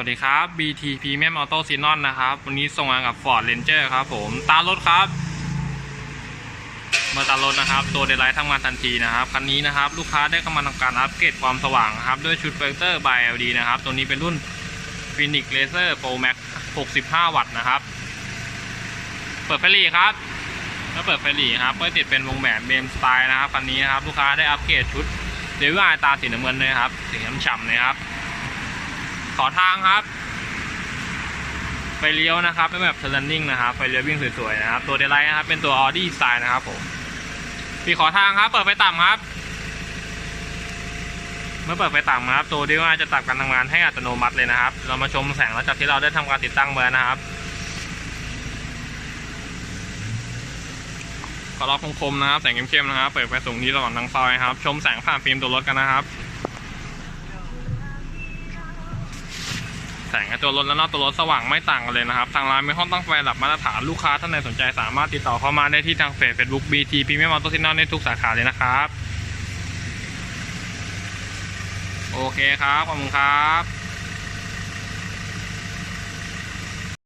วัสดีครับ BT Premium Auto s e n o n นะครับ วันนี้ส่งงานกับ Ford Ranger ครับผมตารถครับ มาตารถนะครับ ตัวเดลไลท์ทำงานทันทีนะครับ คันนี้นะครับ ลูกค้าได้เข้ามาทำการอัปเกรดความสว่างครับ ด้วยชุดโปรเจคเตอร์ by LD นะครับ ตัวนี้เป็นรุ่น Phoenix Laser Pro Max 65 วัตต์นะครับ เปิดไฟหลีครับแล้วเปิดไฟหลีครับก็ติดเป็นวงแหวนเบมสไตล์นะครับคันนี้นะครับ ลูกค้าได้อัปเกรดชุดเดวิลไอตาสีน้ำเงินเลยครับสีน้ำฉ่ำเลยครับ ขอทางครับ ไฟเลี้ยวนะครับเป็นแบบ turning นะครับ ไฟเลี้ยววิ่งสวยๆนะครับ ตัวเดลไลท์นะครับ เป็นตัว Audi Style นะครับผมปีขอทางครับ เปิดไฟต่ำครับ เมื่อเปิดไฟต่ำครับ ตัวดีว่าจะตัดการทำงานให้อัตโนมัติเลยนะครับ เรามาชมแสงหลังจากที่เราได้ทำการติดตั้งเบอร์นะครับขอรอบคมๆนะครับ แสงเข้มๆนะครับ เปิดไฟสูงที่ระหว่างทางซอยครับ ชมแสงผ่านฟิล์มตัวรถกันนะครับ แสงในตัวรถและนอกตัวรถสว่างไม่ต่างกันเลยนะครับ ทางร้านมีห้องตั้งไฟระดับมาตรฐานลูกค้าท่านใดสนใจสามารถติดต่อเข้ามาได้ที่ทางเฟซบุ๊ก BT Premium Auto Signal ในทุกสาขาเลยนะครับ โอเคครับ ขอบคุณครับ